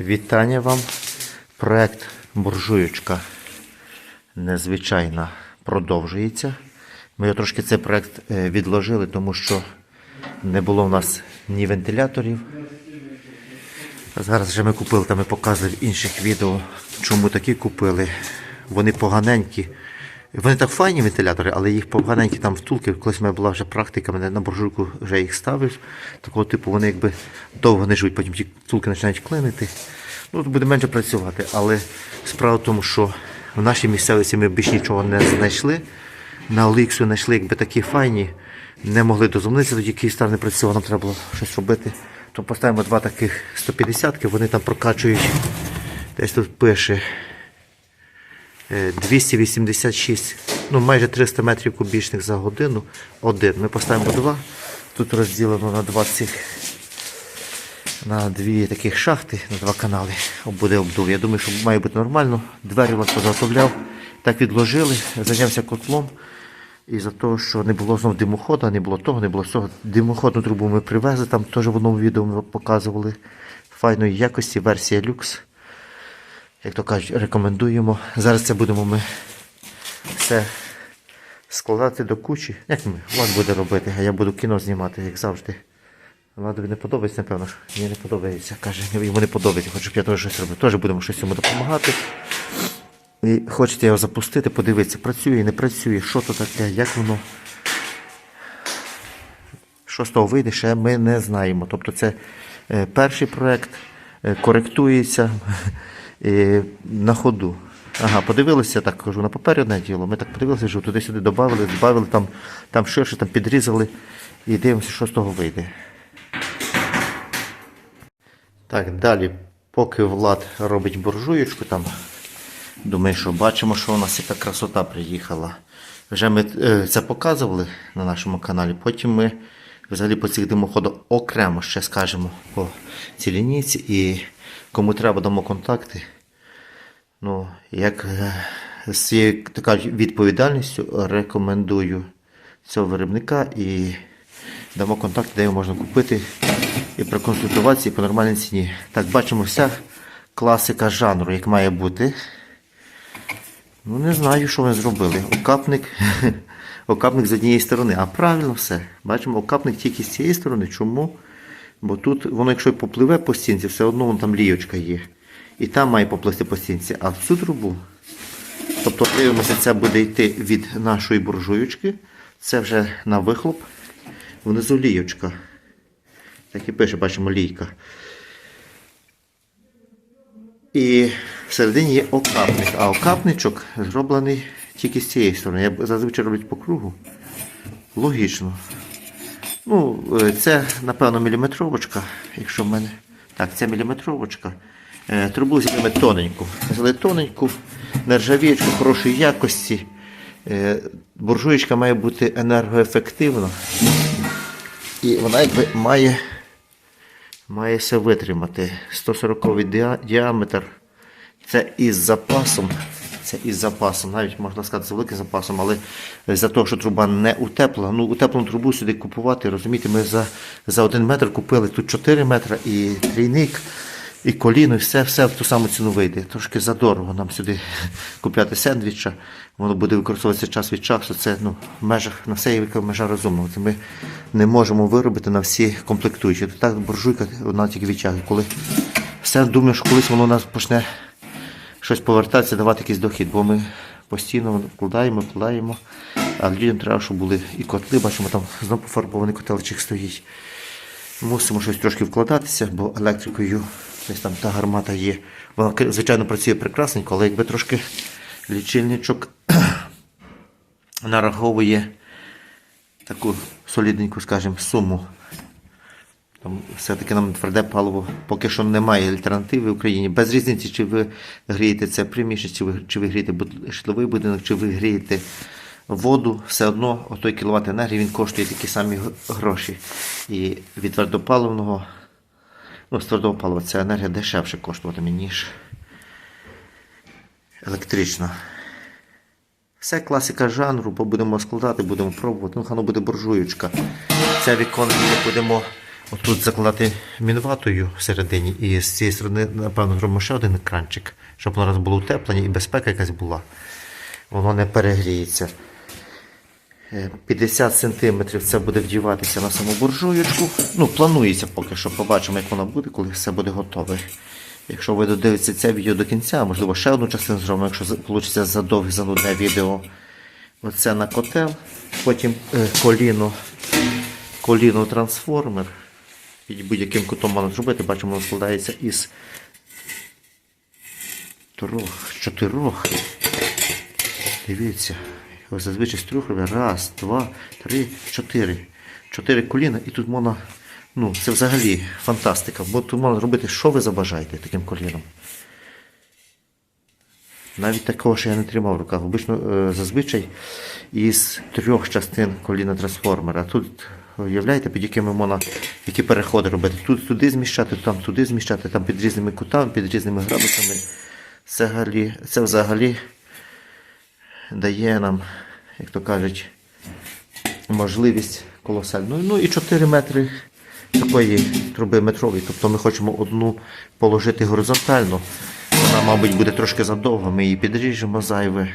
Вітання вам. Проект Буржуючка незвичайна продовжується. Ми трошки цей проект е, відложили, тому що не було в нас ні вентиляторів. Зараз вже ми купили, там ми показували в інших відео, чому такі купили. Вони поганенькі. Вони так файні вентилятори, але їх поганенькі там втулки. Колись в мене була вже практика, мене на буржуйку вже їх ставив. Такого типу вони якби довго не живуть, потім ті втулки починають клинити. Ну, буде менше працювати. Але справа в тому, що в нашій місцевості ми більш нічого не знайшли. На Оліксу знайшли якби такі файні, не могли дозвонитися, тоді Київстар не працював, нам треба було щось робити. То поставимо два таких 150-ки, вони там прокачують. Десь тут пише 286, ну майже 300 метрів кубічних за годину. Один. Ми поставимо два. Тут розділено на 20 на дві таких шахти, на два канали. Буде обдув. Я думаю, що має бути нормально. Двері вас позаготовляв. Так відложили, зайнявся котлом. І за того, що не було знов димоходу, не було того, не було цього. Димоходну трубу ми привезли, там теж в одному відео ми показували. Файної якості, версія люкс. Як то кажуть, рекомендуємо. Зараз це будемо ми все складати до кучі. Як ми? Влад буде робити, а я буду кіно знімати, як завжди. Владові не подобається, напевно. Мені не подобається. Каже, йому не подобається, хоче, щоб я теж щось робив. Теж будемо щось йому допомагати. І хочете його запустити, подивитися, працює, не працює, що то таке, як воно. Що з того вийде, ще ми не знаємо. Тобто це е, перший проект е, коректується е, на ходу. Ага, подивилися, так кажу, на папері одне діло. Ми так подивилися, що туди-сюди додали, додали, там, там ширше, там підрізали і дивимося, що з того вийде. Так, далі, поки Влад робить буржуєчку, там, думаю, що бачимо, що у нас яка красота приїхала. Вже ми е, це показували на нашому каналі. Потім ми взагалі по цих димоходах окремо ще скажемо по цій лінійці. І кому треба дамо контакти. Ну, як е, з цією така відповідальністю рекомендую цього виробника і дамо контакт, де його можна купити і проконсультуватися по нормальній ціні. Так, бачимо вся класика жанру, як має бути. Ну, не знаю, що вони зробили. Окапник, окапник з однієї сторони. А правильно все. Бачимо, окапник тільки з цієї сторони. Чому? Бо тут воно, якщо попливе по стінці, все одно вон там ліючка є. І там має попливти по стінці. А в цю трубу, тобто дивимося, це буде йти від нашої буржуючки. Це вже на вихлоп. Внизу ліючка. Так і пише, бачимо лійка. І всередині є окапник. А окапничок зроблений тільки з цієї сторони. Я зазвичай роблять по кругу. Логічно. Ну, е, це, напевно, міліметровочка, якщо в мене. Так, це міліметровочка. Е, Трубу взяли тоненьку. Взяли тоненьку, нержавіючку хорошої якості. Е, Буржуєчка має бути енергоефективна. І вона якби має, має все витримати. 140 діа- діаметр. Це із запасом. Це із запасом, навіть можна сказати, з великим запасом, але за те, що труба не утепла, ну утеплену трубу сюди купувати, розумієте, ми за, за один метр купили тут 4 метри і трійник, і коліно, і все, все в ту саму ціну вийде. Трошки задорого нам сюди купляти сендвіча, воно буде використовуватися час від часу. Це ну, в межах на все є межа розумного. Це ми не можемо виробити на всі комплектуючі. Так буржуйка вона тільки відтягує. Коли все думаю, що колись воно у нас почне щось повертатися, давати якийсь дохід, бо ми постійно вкладаємо, вкладаємо, а людям треба, щоб були і котли, бачимо, там знову пофарбований котелечик стоїть. Мусимо щось трошки вкладатися, бо електрикою десь там та гармата є. Вона, звичайно, працює прекрасненько, але якби трошки лічильничок нараховує таку солідненьку, скажімо, суму. Там все-таки нам тверде паливо поки що немає альтернативи в Україні. Без різниці, чи ви грієте це приміщення, чи ви, грієте житловий будинок, чи ви грієте воду, все одно отой кіловат енергії він коштує такі самі гроші. І від твердопаливного, ну, з твердого палива ця енергія дешевше коштуватиме, ніж електрична. Все класика жанру, бо будемо складати, будемо пробувати. Ну, хано буде буржуючка. Це віконце ми будемо отут закладати мінватою всередині, і з цієї сторони, напевно, зробимо ще один екранчик, щоб воно було утеплення і безпека якась була. Воно не перегріється. Е, 50 см це буде вдіватися на саму буржуєчку. Ну, планується поки що. Побачимо, як воно буде, коли все буде готове. Якщо ви додивитеся це відео до кінця, можливо, ще одну частину зробимо, якщо вийде задовге занудне відео. Оце на котел, потім е, коліно, коліно трансформер. Під будь-яким кутом можна зробити, бачимо, воно складається із трьох, чотирьох. Дивіться, ось зазвичай з трьох робить. Раз, два, три, чотири. Чотири коліна і тут можна, ну, це взагалі фантастика. Бо тут можна робити, що ви забажаєте таким коліном. Навіть такого, що я не тримав в руках. Обично, е, зазвичай із трьох частин коліна трансформера. Тут уявляєте, під якими можна які переходи робити. Тут туди зміщати, там туди зміщати, там під різними кутами, під різними градусами. Це взагалі, це взагалі дає нам, як то кажуть, можливість колосальну. Ну і 4 метри такої труби метрової. Тобто ми хочемо одну положити горизонтально. Вона, мабуть, буде трошки задовго, ми її підріжемо зайве.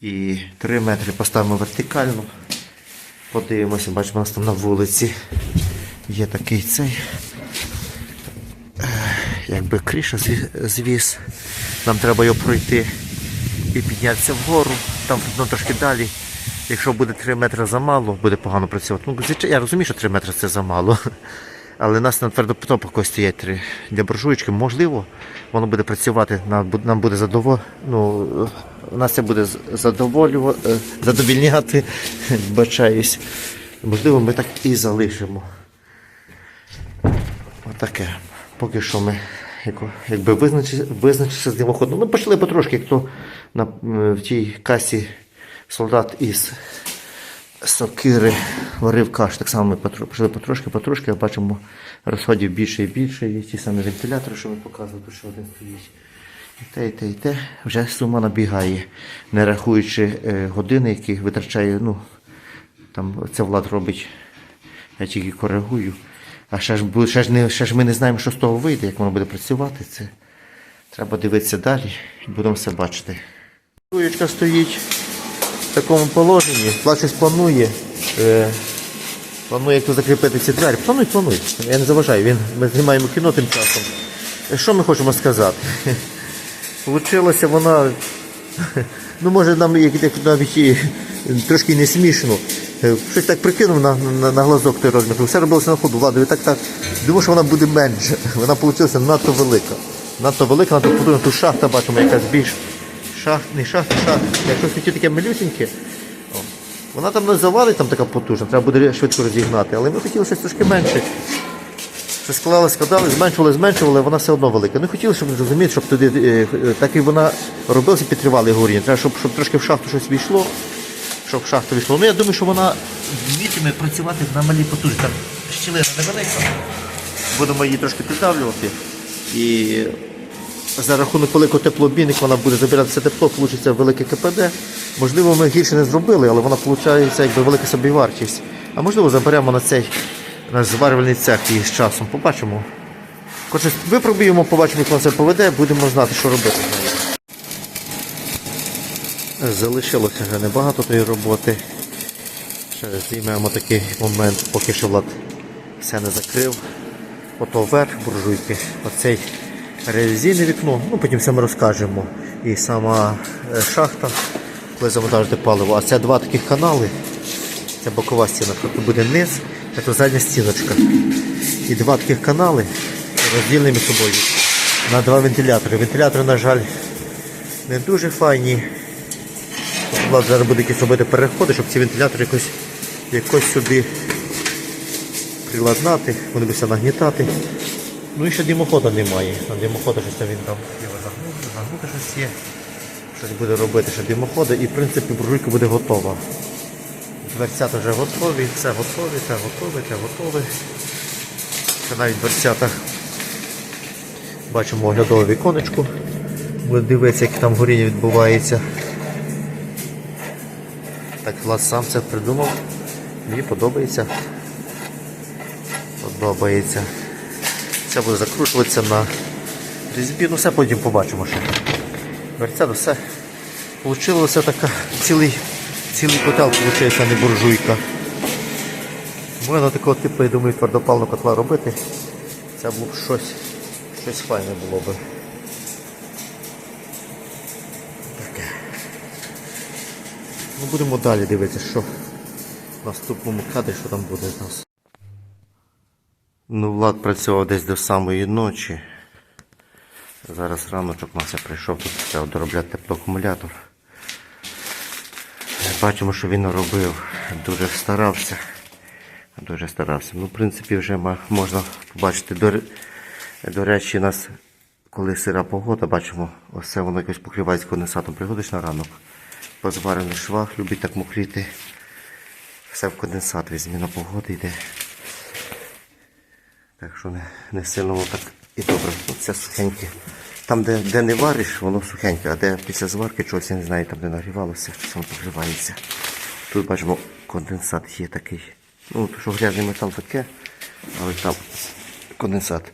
І 3 метри поставимо вертикально. Подивимося, бачимо, у нас там на вулиці є такий цей. Якби криша звіз. Нам треба його пройти і піднятися вгору. Там ну, трошки далі. Якщо буде 3 метри замало, буде погано працювати. Ну, я розумію, що 3 метри це замало. Але нас на твердопотопах стоять три для буржуєчки. Можливо, воно буде працювати, нам буде задово... ну, нас це буде задоволювати, задовільняти, бачаюсь. Можливо, ми так і залишимо. Отаке. Поки що ми якби визначилися з димоходом. Ну, почали потрошки, як то на, в тій касі солдат із сокири варив каш. Так само ми почали потрошки, потрошки, а бачимо розходів більше і більше. Є ті самі вентилятори, що ми показували, ще один стоїть. Те, те, те. Вже сума набігає, не рахуючи е, години, які витрачає, ну, там ця влада робить, я тільки коригую. А ще ж, ще, ж не, ще ж ми не знаємо, що з того вийде, як воно буде працювати. Це треба дивитися далі і будемо все бачити. Руєчка стоїть в такому положенні, плачусь планує. Е, планує як закріпити ці двері. Плануй, плануй. Я не заважаю. Він, ми знімаємо кіно тим часом. Е, Що ми хочемо сказати? Получилося вона. Ну, може, нам навіть і трошки не смішно. Е, Щось так прикинув на, на, на глазок той розмір. Все робилося на ходу. Ладно, так так. Думав, що вона буде менше. Вона вийшла надто велика. Надто велика, надто потужна. Тут шахта бачимо, якась більш. Шахт, не шахта, шахта. Якщо хотів таке малюсіньке, вона там не завалить там така потужна, треба буде швидко розігнати. Але ми хотіли щось трошки менше. Це склали, складали, зменшували, зменшували, вона все одно велика. Не хотіли, щоб зрозуміти, щоб туди, е, е, так і вона робилася під тривалий горіння. Треба, щоб, щоб трошки в шахту щось війшло, щоб в шахту війшло. Ну я думаю, що вона вмітиме працювати на малій потужності. Там щілина невелика. Будемо її трошки піддавлювати. І за рахунок великого теплообмінника вона буде забирати все тепло, вийде велике КПД. Можливо, ми гірше не зробили, але вона виходить якби велика собівартість. А можливо, заберемо на цей наш зварювальний цех і з часом. Побачимо. Коротше, випробуємо, побачимо, як це поведе, будемо знати, що робити. Залишилося вже небагато тої роботи. Ще знімаємо такий момент, поки що Влад все не закрив. Ото верх буржуйки, оцей резине вікно, ну потім все ми розкажемо. І сама е, шахта, коли завантажити паливо. А це два таких канали. Це бокова стіночка, тут буде низ, це задня стіночка. І два таких канали розділені між собою на два вентилятори. Вентилятори, на жаль, не дуже файні. Влад зараз буде якісь робити переходи, щоб ці вентилятори якось, якось сюди приладнати, вони будуть все нагнітати. Ну і ще димохода немає. На димохода щось там він там загнути, загнути щось є. Щось буде робити ще димоходи і в принципі буржуйка буде готова. Дверцята вже готові, все готові, це готове, це готове. Ще навіть дверцята бачимо оглядове віконечко. Буде дивитися, як там горіння відбувається. Так Влад сам це придумав. Мені подобається. подобається. Це буде закручуватися на різьбі. Ну все потім побачимо ще. Мерседес все. Получилося така цілий, цілий котел, виходить, не буржуйка. Можна такого типу, я думаю, твердопального котла робити. Це було б щось, щось файне було би. Таке. Ну, будемо далі дивитися, що в наступному кадрі, що там буде з нас. Ну, Влад працював десь до самої ночі. Зараз раночок Мася прийшов, тут треба доробляти теплоакумулятор. Бачимо, що він робив. Дуже старався. Дуже старався. Ну, в принципі, вже можна побачити. До, речі, у нас, коли сира погода, бачимо, це воно якось покривається конденсатом. Приходиш на ранок, по зварених швах, любить так мокріти. Все в конденсат, від зміна погоди йде. Так що не, не сильно так і добре. Ну, Це сухеньке. Там, де, де не вариш, воно сухеньке, а де після зварки чогось, я не знаю, там де нагрівалося, щось воно покривається. Тут бачимо, конденсат є такий. Ну, то що грязний метал таке, але там конденсат.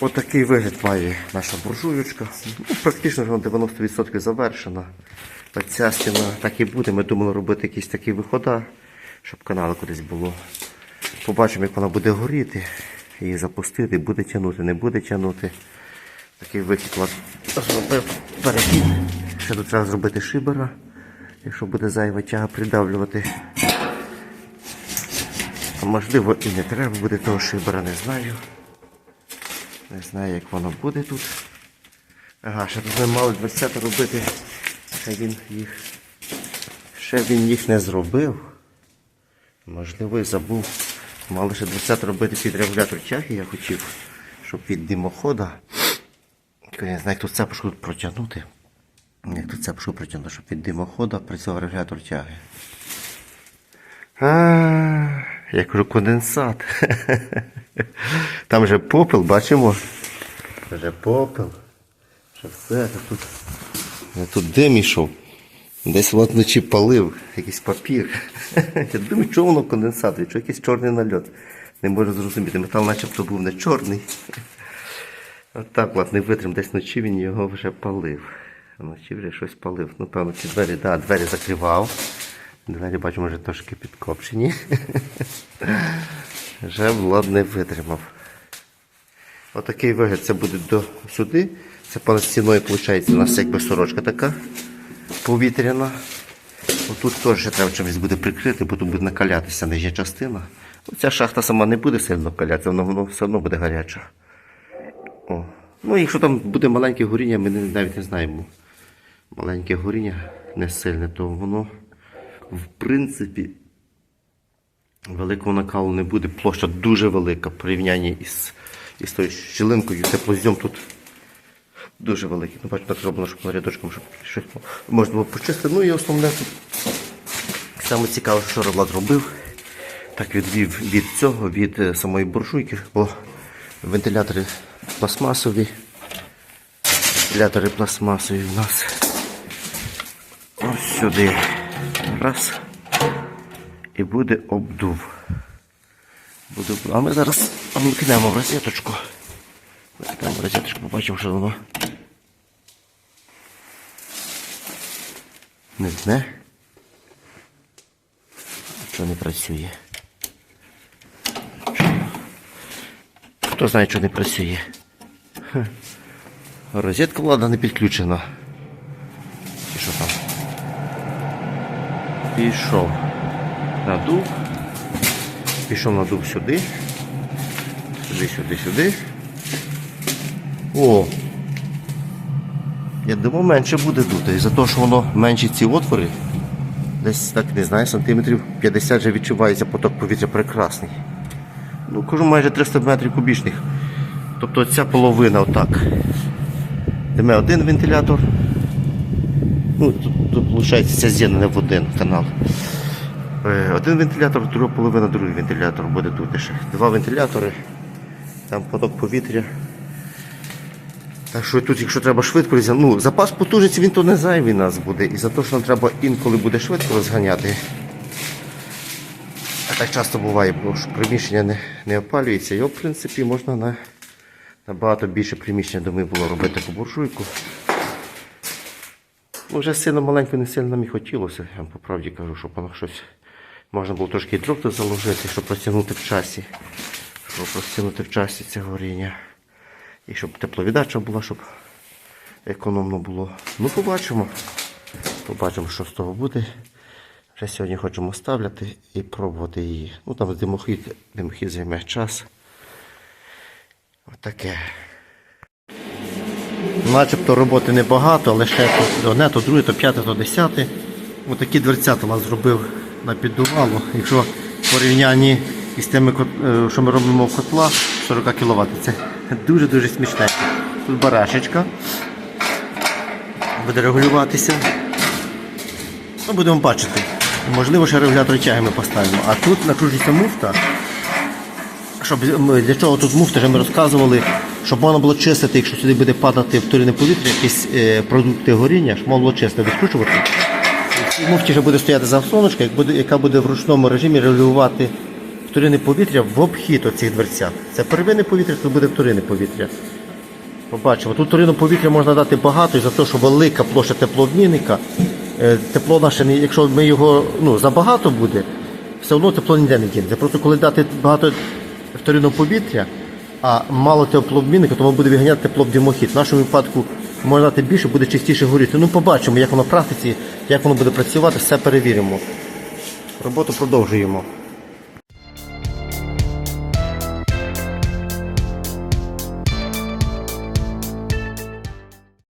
Отакий вигляд має наша буржуючка. Ну, практично вже 90% завершена. Ця стіна так і буде. Ми думали робити якісь такі виходи, щоб канал кудись було. Побачимо, як вона буде горіти. Її запустити, буде тягнути, не буде тягнути. Такий вихід зробив перехід. Ще тут треба зробити шибера. Якщо буде зайва тяга придавлювати. А можливо і не треба буде того шибера, не знаю. Не знаю, як воно буде тут. Ага, ще тут ми мали 20 робити. Ще він їх. Ще він їх не зробив. Можливо, і забув. Мали ще 20 робити під регулятор тяги, я хотів, щоб від димохода. Я не знаю, як тут цепочку протягнути. Як тут цепочку протягнути, щоб від димохода працював регулятор тяги. А, я кажу конденсат. Там же попел, бачимо. Вже попел. Що все, тут, тут дим ішов. Десь вночі палив якийсь папір. Я думаю, чого воно конденсат, чи якийсь чорний нальот. Не можу зрозуміти. Метал начебто був не чорний. От так от не витрим, десь вночі він його вже палив. Вночі вже щось палив. Ну, певно, ці двері, да, двері закривав. Двері, бачимо, вже трошки підкопчені. Вже Влад не витримав. Отакий вигляд це буде до сюди. Це понад стіною, виходить, у нас якби сорочка така повітряна. Отут теж треба чимось буде прикрити, бо тут буде накалятися нижня частина. Ця шахта сама не буде сильно калятися, воно, воно все одно буде гаряче. О. Ну, якщо там буде маленьке горіння, ми навіть не знаємо. Маленьке горіння не сильне, то воно в принципі великого накалу не буде. Площа дуже велика в порівнянні із, із тою щілинкою. Теплозйом тут дуже великий. Ну, бачу, так зроблено, щоб рядочком, щоб щось можна було почистити. Ну і основне тут саме цікаве, що Влад зробив. Так відвів від цього, від е, самої буржуйки, бо вентилятори пластмасові. Вентилятори пластмасові в нас. Ось сюди. Раз. І буде обдув. Буде. А ми зараз вмкнемо в розеточку. Вмкнемо в розеточку, побачимо, що воно. Не тне. Що не працює? Хто знає, що не працює? Розетка влада не підключена. Чи що там? Пішов. Надув. Пішов надув сюди. Сюди, сюди, сюди. О! Я думав, менше буде дути. І за те, що воно менші ці отвори, десь так, не знаю, сантиметрів 50 вже відчувається поток повітря прекрасний. Ну, кажу, майже 300 метрів кубічних. Тобто ця половина отак. Диме один вентилятор. Ну, тут, тут виходить, це з'єднане в один канал. Е, Один вентилятор, друга половина, другий вентилятор буде тут ще. Два вентилятори, там поток повітря. Так що тут, якщо треба швидко ну, запас потужності він то не зайвий нас буде. І за те, що нам треба інколи буде швидко розганяти. Так часто буває, бо приміщення не, не опалюється. Його, в принципі, можна на набагато більше приміщення доми було робити по буржуйку. Ну, вже сильно маленько не сильно нам і хотілося. Я вам по правді кажу, щоб воно щось можна було трошки і заложити, щоб протягнути в часі. Щоб протягнути в часі це горіння. І щоб тепловіддача була, щоб економно було. Ну, побачимо. Побачимо, що з того буде. Вже сьогодні хочемо ставляти і пробувати її. Ну там димохід, димохід займе час. Отаке. Начебто роботи небагато, але ще то одне, то друге, то п'яте, то десяте. Отакі дверцята нас зробив на піддувало. Якщо в порівнянні із тими, е, що ми робимо в котлах 40 кВт, це дуже-дуже смішне. Тут барашечка. Буде регулюватися. Ну, будемо бачити. Можливо, ще регулятор тяги ми поставимо. А тут накручується муфта. Щоб, для чого тут муфта, вже ми розказували, щоб можна було чистити, якщо сюди буде падати вторинне повітря, якісь е, продукти горіння, щоб можна було чисто відкручувати. В муфті вже буде стояти заслоночка, як яка буде в ручному режимі регулювати вторинне повітря в обхід оцих дверцят. Це первинне повітря, тут буде вторинне повітря. Побачимо. Тут турину повітря можна дати багато, і за те, що велика площа теплообмінника, тепло наше, якщо ми його ну, забагато буде, все одно тепло ніде не дінеться. Просто коли дати багато вторинного повітря, а мало теплообмінника, то воно буде виганяти тепло в нашому випадку можна дати більше, буде частіше горіти. Ну, побачимо, як воно в практиці, як воно буде працювати, все перевіримо. Роботу продовжуємо.